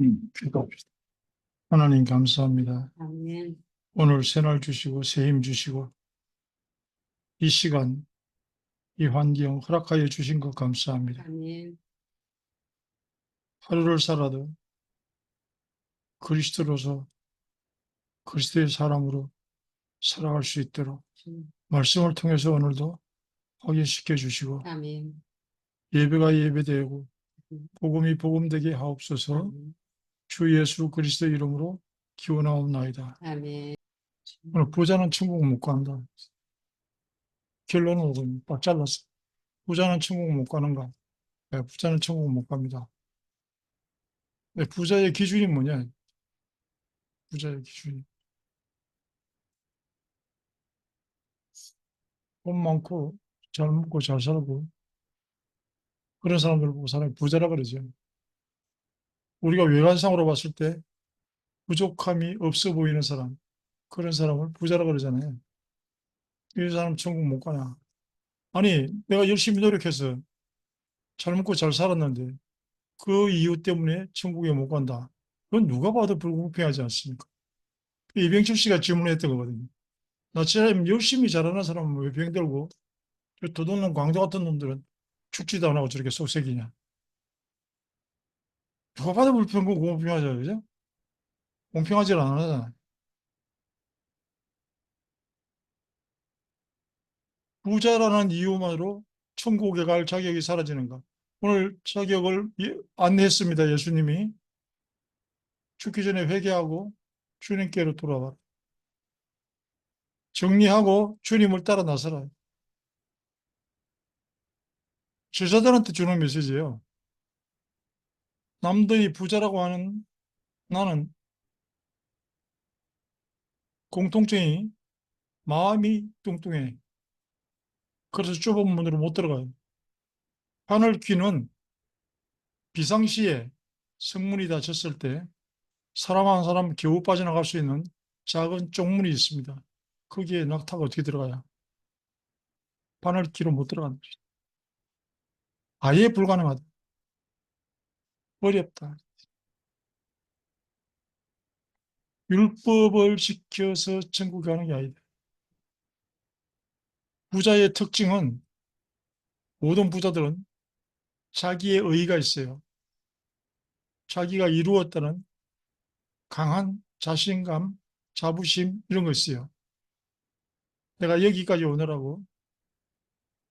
음, 기도합시다. 하나님 감사합니다. 아멘. 오늘 새날 주시고 새힘 주시고 이 시간 이 환경 허락하여 주신 것 감사합니다. 아멘. 하루를 살아도 그리스도로서 그리스도의 사람으로 살아갈 수 있도록 주님. 말씀을 통해서 오늘도 확인시켜 주시고 아멘. 예배가 예배되고 음. 복음이 복음되게 하옵소서 아멘. 주 예수 그리스도 이름으로 기원하옵나이다. 아멘. 오늘 부자는 천국 못 간다. 결론은 오금 딱 잘랐어. 부자는 천국 못 가는가? 네, 부자는 천국 못 갑니다. 네, 부자의 기준이 뭐냐? 부자의 기준이. 돈 많고, 잘 먹고, 잘 살고, 그런 사람들 보고 사람이 부자라 그러죠. 우리가 외관상으로 봤을 때 부족함이 없어 보이는 사람, 그런 사람을 부자라 그러잖아요. 이 사람 천국 못 가냐? 아니, 내가 열심히 노력해서 잘 먹고 잘 살았는데 그 이유 때문에 천국에 못 간다. 그건 누가 봐도 불공평하지 않습니까? 이병철 씨가 질문했던 거거든요. 나처럼 열심히 잘하는 사람은 왜 병들고 저 도둑놈 광도 같은 놈들은 죽지도 안 하고 저렇게 속색이냐? 누가 봐도 불평고 공평하잖아요, 그죠? 공평하지 않아잖아요. 부자라는 이유만으로 천국에 갈 자격이 사라지는가? 오늘 자격을 예- 안내했습니다. 예수님이 죽기 전에 회개하고 주님께로 돌아와라. 정리하고 주님을 따라 나서라. 제자들한테 주는 메시지예요. 남들이 부자라고 하는 나는 공통점이 마음이 뚱뚱해. 그래서 좁은 문으로 못 들어가요. 하늘 귀는 비상시에 성문이 닫혔을 때 사람 한 사람 겨우 빠져나갈 수 있는 작은 쪽문이 있습니다. 거기에 낙타가 어떻게 들어가요? 바늘 귀로 못 들어간다. 아예 불가능하다. 어렵다. 율법을 지켜서 천국에 가는 게 아니다. 부자의 특징은 모든 부자들은 자기의 의의가 있어요. 자기가 이루었다는 강한 자신감, 자부심 이런 거 있어요. 내가 여기까지 오느라고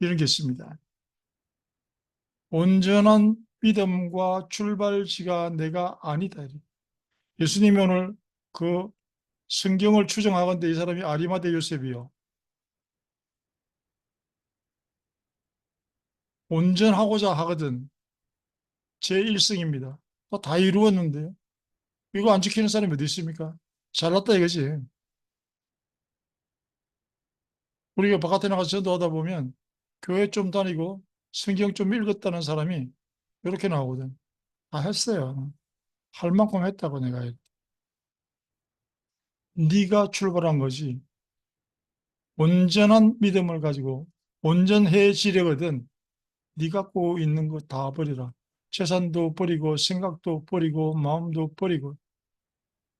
이런 게 있습니다. 온전한 믿음과 출발지가 내가 아니다. 예수님이 오늘 그 성경을 추정하건대 이 사람이 아리마대 요셉이요. 온전하고자 하거든 제 1승입니다. 다 이루었는데요. 이거 안 지키는 사람이 어디 있습니까? 잘났다 이거지. 우리가 바깥에 나가서 전도하다 보면 교회 좀 다니고 성경 좀 읽었다는 사람이 이렇게 나오거든. 다 했어요. 할 만큼 했다고 내가. 네가 출발한 거지. 온전한 믿음을 가지고 온전해지려거든. 네 갖고 있는 거 다 버리라. 재산도 버리고 생각도 버리고 마음도 버리고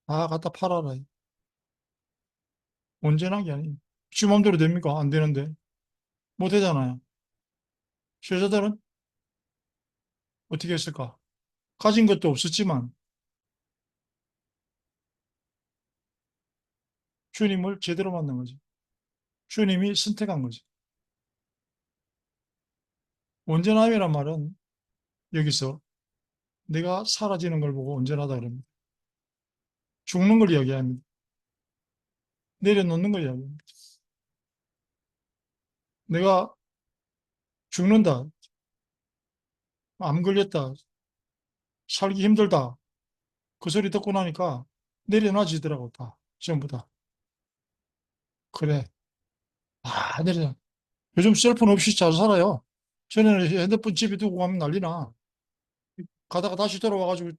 다 갖다 팔아라. 온전한 게 아니에요. 지 마음대로 됩니까? 안 되는데. 못 되잖아요. 제자들은 어떻게 했을까? 가진 것도 없었지만 주님을 제대로 만난 거지. 주님이 선택한 거지. 온전함이란 말은 여기서 내가 사라지는 걸 보고 온전하다 그럽니다. 죽는 걸 이야기합니다. 내려놓는 걸 이야기합니다. 내가 죽는다. 암 걸렸다. 살기 힘들다. 그 소리 듣고 나니까 내려놔지더라고, 다. 전부 다. 그래. 다 내려. 요즘 셀폰 없이 잘 살아요. 전에는 핸드폰 집에 두고 가면 난리나. 가다가 다시 돌아와가지고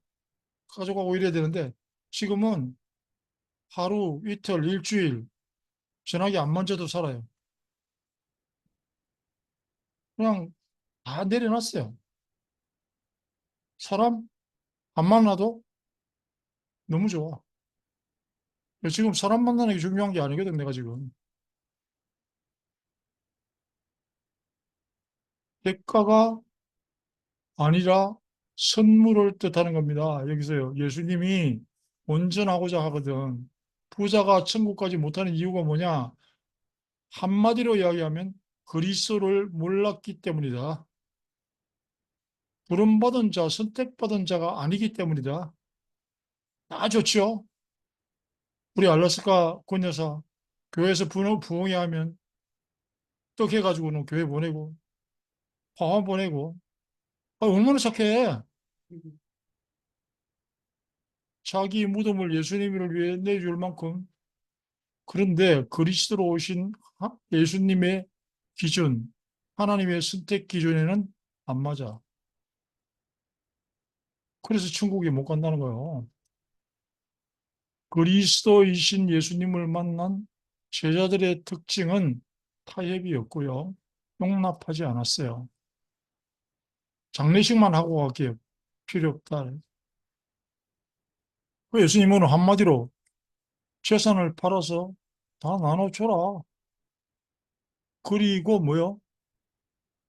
가져가고 이래야 되는데 지금은 하루, 이틀, 일주일 전화기 안 만져도 살아요. 그냥 다 내려놨어요. 사람 안 만나도 너무 좋아. 지금 사람 만나는 게 중요한 게 아니거든, 내가 지금. 대가가 아니라 선물을 뜻하는 겁니다. 여기서요. 예수님이 온전하고자 하거든. 부자가 천국까지 못하는 이유가 뭐냐? 한마디로 이야기하면 그리스도를 몰랐기 때문이다. 부름받은 자, 선택받은 자가 아니기 때문이다. 다 좋죠? 우리 알라스카 권여사 교회에서 부흥, 부흥회 하면 떡 해 가지고는 교회 보내고 화환 보내고 아, 얼마나 착해. 자기 무덤을 예수님을 위해 내줄 만큼 그런데 그리스도로 오신 하- 예수님의 기준, 하나님의 선택 기준에는 안 맞아. 그래서 천국에 못 간다는 거예요. 그리스도이신 예수님을 만난 제자들의 특징은 타협이었고요. 용납하지 않았어요. 장례식만 하고 가기에 필요 없다. 그 예수님은 한마디로 재산을 팔아서 다 나눠줘라. 그리고 뭐요?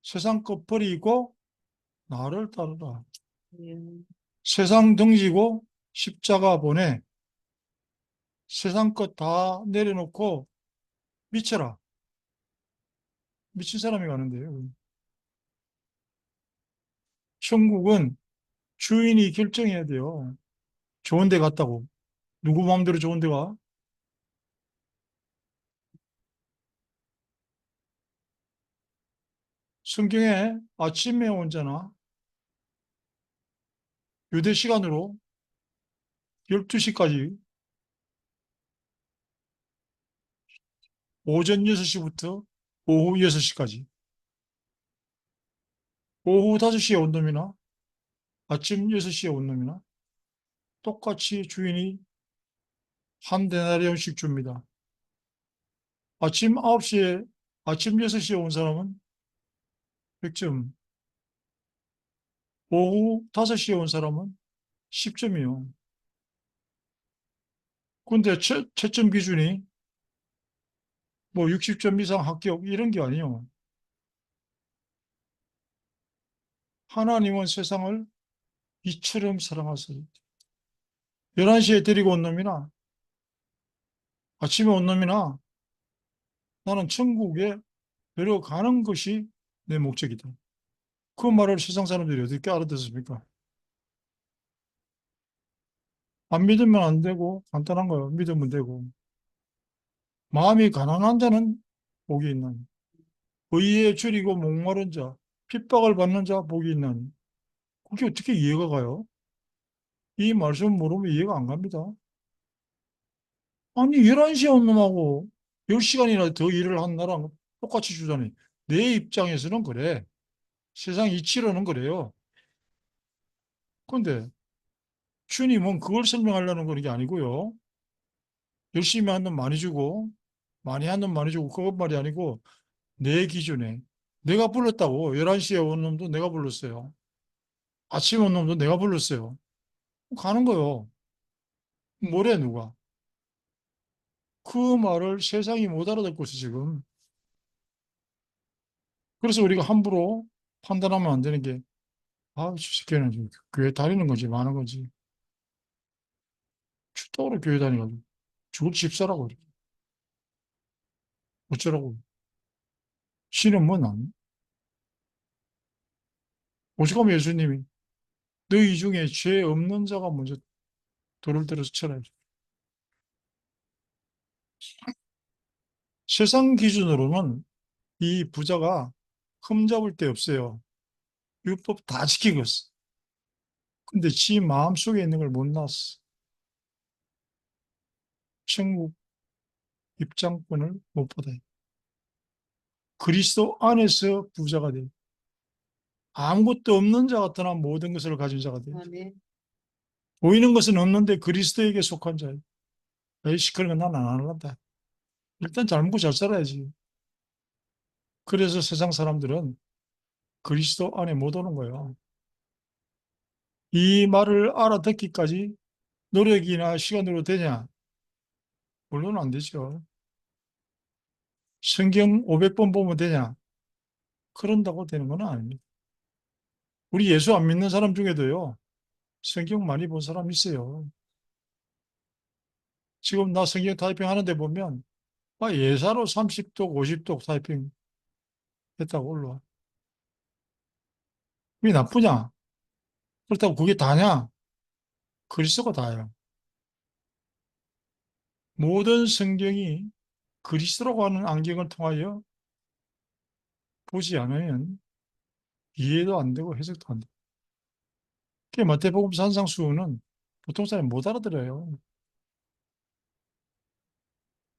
세상 것 버리고 나를 따르라. 세상 등지고 십자가 보내. 세상 것 다 내려놓고 미쳐라. 미친 사람이 가는데요. 천국은 주인이 결정해야 돼요. 좋은 데 갔다고. 누구 마음대로 좋은 데 가? 성경에 아침에 온자나 유대 시간으로 12시까지 오전 6시부터 오후 6시까지 오후 5시에 온 놈이나 아침 6시에 온 놈이나 똑같이 주인이 한 데나리온씩 줍니다. 아침 9시에 아침 6시에 온 사람은 100점 오후 5시에 온 사람은 10점이요. 근데 채, 채점 기준이 뭐 60점 이상 합격 이런 게 아니에요. 하나님은 세상을 이처럼 사랑하세요. 11시에 데리고 온 놈이나 아침에 온 놈이나 나는 천국에 데려가는 것이 내 목적이다. 그 말을 세상 사람들이 어떻게 알아듣습니까? 안 믿으면 안 되고 간단한 거예요. 믿으면 되고. 마음이 가난한 자는 복이 있는 의에 줄이고 목마른 자, 핍박을 받는 자 복이 있는 그게 어떻게 이해가 가요? 이 말씀 모르면 이해가 안 갑니다. 아니 11시에 온 놈하고 10시간이나 더 일을 한 나랑 똑같이 주자니 내 입장에서는 그래. 세상 이치로는 그래요. 근데 주님은 그걸 설명하려는 그런 게 아니고요. 열심히 한 놈 많이 주고 많이 한 놈 많이 주고 그것 말이 아니고 내 기준에 내가 불렀다고 11시에 온 놈도 내가 불렀어요. 아침에 온 놈도 내가 불렀어요. 가는 거요. 뭐래 누가? 그 말을 세상이 못 알아듣고 있어 지금. 그래서 우리가 함부로 판단하면 안 되는 게 아, 지금 교회 다니는 거지, 많은 거지. 죽도록 교회 다니가지고 죽을 집사라고. 어쩌라고. 신은 뭐 난? 오죽하면 예수님이 너희 중에 죄 없는 자가 먼저 돌을 들어서 쳐라. 세상 기준으로는 이 부자가 흠잡을 데 없어요. 율법 다 지키고 있어. 근데 지 마음속에 있는 걸 못 났어. 천국 입장권을 못 받아요. 그리스도 안에서 부자가 돼요. 아무것도 없는 자 같으나 모든 것을 가진 자가 돼요. 아멘. 보이는 것은 없는데 그리스도에게 속한 자예요. 에이씨, 그런 건난안 할란다. 일단 잘 먹고 잘 살아야지. 그래서 세상 사람들은 그리스도 안에 못 오는 거예요. 이 말을 알아듣기까지 노력이나 시간으로 되냐? 물론 안 되죠. 성경 500번 보면 되냐? 그런다고 되는 건 아닙니다. 우리 예수 안 믿는 사람 중에도요, 성경 많이 본 사람 있어요. 지금 나 성경 타이핑 하는데 보면, 아, 예사로 30독, 50독 타이핑 했다고 올라와. 그게 나쁘냐? 그렇다고 그게 다냐? 그리스도가 다예요. 모든 성경이 그리스도라고 하는 안경을 통하여 보지 않으면 이해도 안 되고 해석도 안 돼. 그 마태복음 산상수훈은 보통 사람이 못 알아들어요.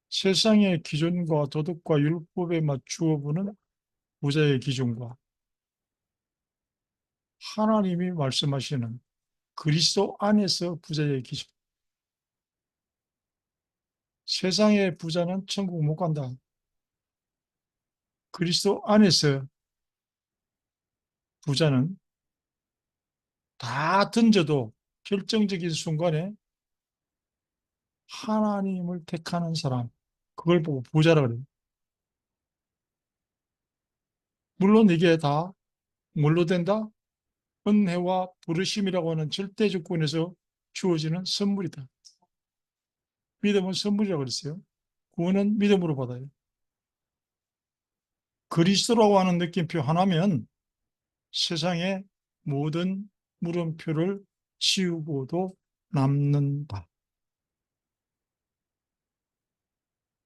세상의 기준과 도덕과 율법에 맞추어 보는 부자의 기준과 하나님이 말씀하시는 그리스도 안에서 부자의 기준. 세상의 부자는 천국 못 간다. 그리스도 안에서 부자는 다 던져도 결정적인 순간에 하나님을 택하는 사람, 그걸 보고 부자라 그래요. 물론 이게 다 뭘로 된다? 은혜와 부르심이라고 하는 절대 조건에서 주어지는 선물이다. 믿음은 선물이라고 그랬어요. 구원은 믿음으로 받아요. 그리스도라고 하는 느낌표 하나면 세상의 모든 물음표를 치우고도 남는다.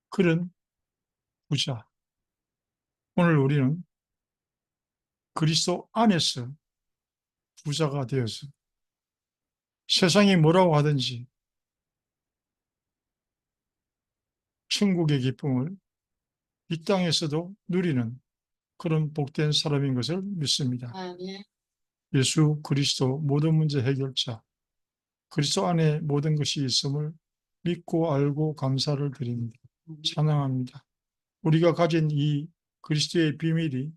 그런 부자. 오늘 우리는 그리스도 안에서 부자가 되어서 세상이 뭐라고 하든지 천국의 기쁨을 이 땅에서도 누리는 그런 복된 사람인 것을 믿습니다. 예수 그리스도 모든 문제 해결자, 그리스도 안에 모든 것이 있음을 믿고 알고 감사를 드립니다. 찬양합니다. 우리가 가진 이 그리스도의 비밀이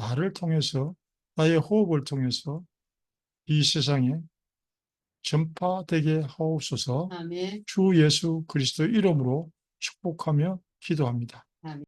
나를 통해서 나의 호흡을 통해서 이 세상에 전파되게 하옵소서 아멘. 주 예수 그리스도 이름으로 축복하며 기도합니다. 아멘.